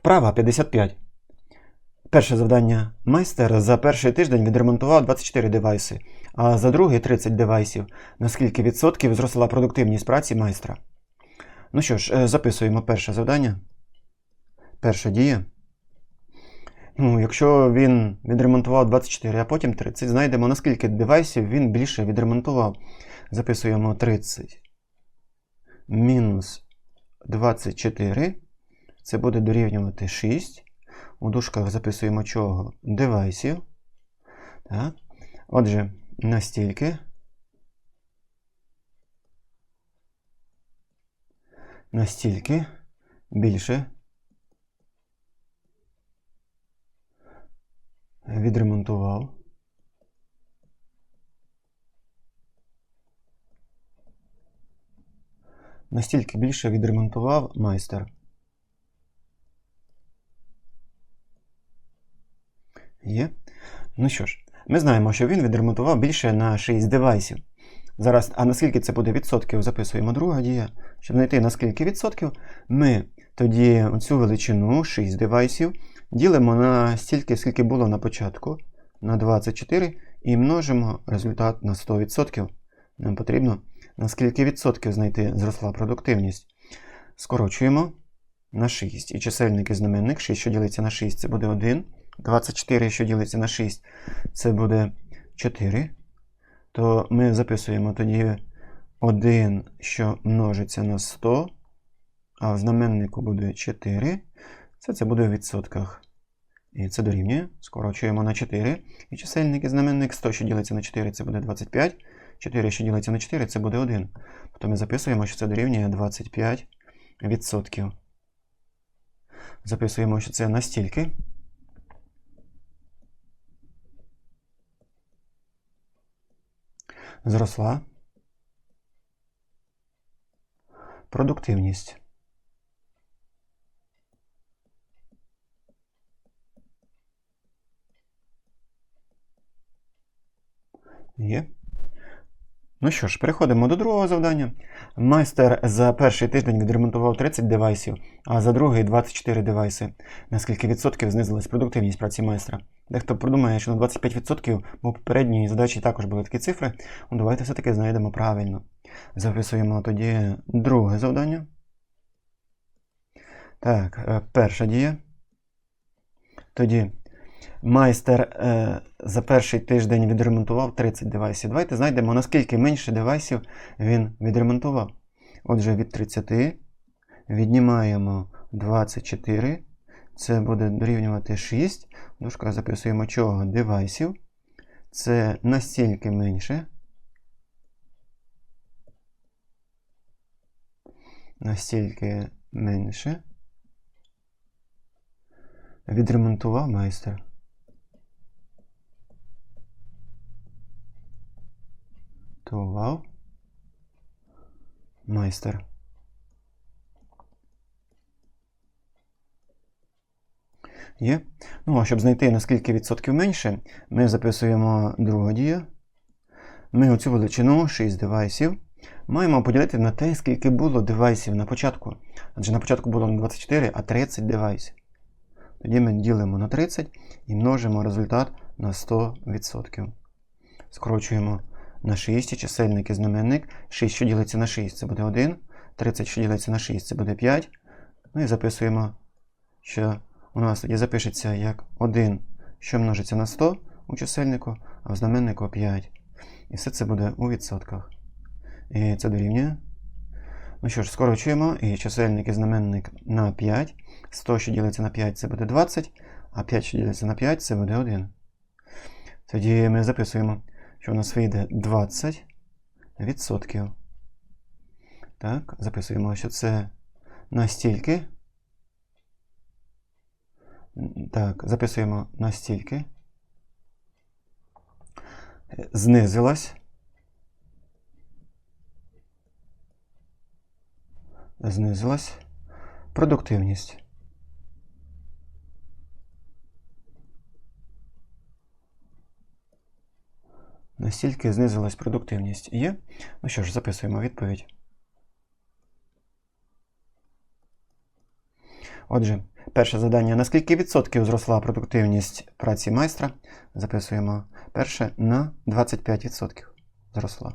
Вправа 55. Перше завдання. Майстер за перший тиждень відремонтував 24 девайси, а за другий 30 девайсів. На скільки відсотків зросла продуктивність праці майстра? Ну що ж, е, записуємо перше завдання. Перша дія. Ну, якщо він відремонтував 24, а потім 30, знайдемо, наскільки девайсів він більше відремонтував. Записуємо 30 мінус 24. Це буде дорівнювати 6. У дужках записуємо чого? Девайсів. Так. Отже, настільки. Настільки більше відремонтував. Настільки більше відремонтував майстер. Є. Ну що ж, ми знаємо, що він відремонтував більше на 6 девайсів. Зараз, а наскільки це буде відсотків, записуємо друга дія. Щоб знайти наскільки відсотків, ми тоді цю величину 6 девайсів ділимо на стільки, скільки було на початку, на 24, і множимо результат на 100%. Нам потрібно наскільки відсотків знайти зросла продуктивність. Скорочуємо на 6. І чисельник і знаменник 6, що ділиться на 6, це буде 1. 24, що ділиться на 6, це буде 4. То ми записуємо тоді 1, що множиться на 100, а в знаменнику буде 4. Це це буде в відсотках. І це дорівнює. Скорочуємо на 4. І чисельник і знаменник 100, що ділиться на 4, це буде 25. 4, що ділиться на 4, це буде 1. Тобто ми записуємо, що це дорівнює 25 відсотків. Записуємо, що це настільки. Зросла. Продуктивність. Є. Ну що ж, переходимо до другого завдання. Майстер за перший тиждень відремонтував 30 девайсів, а за другий 24 девайси. Наскільки відсотків знизилась продуктивність праці майстра? Дехто продумає, що на 25%, бо попередній задачі також були такі цифри. Ну, давайте все-таки знайдемо правильно. Записуємо тоді друге завдання. Так, е, перша дія. Тоді майстер е, за перший тиждень відремонтував 30 девайсів. Давайте знайдемо, наскільки менше девайсів він відремонтував. Отже, від 30 віднімаємо 24. Це буде дорівнювати 6. Дужка записуємо чого? Девайсів. Це настільки менше. Настільки менше. Відремонтував майстер. Тував майстер. Є. Ну, а щоб знайти наскільки відсотків менше, ми записуємо другу дію. Ми оцю величину 6 девайсів маємо поділити на те, скільки було девайсів на початку. Адже на початку було не 24, а 30 девайсів. Тоді ми ділимо на 30 і множимо результат на 100%. Скорочуємо на 6 чисельник і знаменник. 6, що ділиться на 6, це буде 1. 30, що ділиться на 6, це буде 5. Ну і записуємо, що у нас тоді запишеться як 1, що множиться на 100 у чисельнику, а в знаменнику 5. І все це буде у відсотках. І це дорівнює. Ну що ж, скорочуємо, і чисельник і знаменник на 5. 100, що ділиться на 5, це буде 20, а 5, що ділиться на 5, це буде 1. Тоді ми записуємо, що у нас вийде 20 відсотків. Так, записуємо, що це настільки. Так, записуємо настільки. Знизилась. Знизилась продуктивність. Настільки знизилась продуктивність. Є? Ну що ж, записуємо відповідь. Отже, Перше завдання. На скільки відсотків зросла продуктивність праці майстра? Записуємо перше на 25% зросла.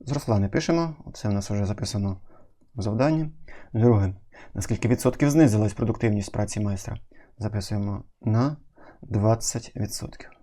Зросла не пишемо, це в нас вже записано в завданні. Друге. На скільки відсотків знизилась продуктивність праці майстра? Записуємо на 20%.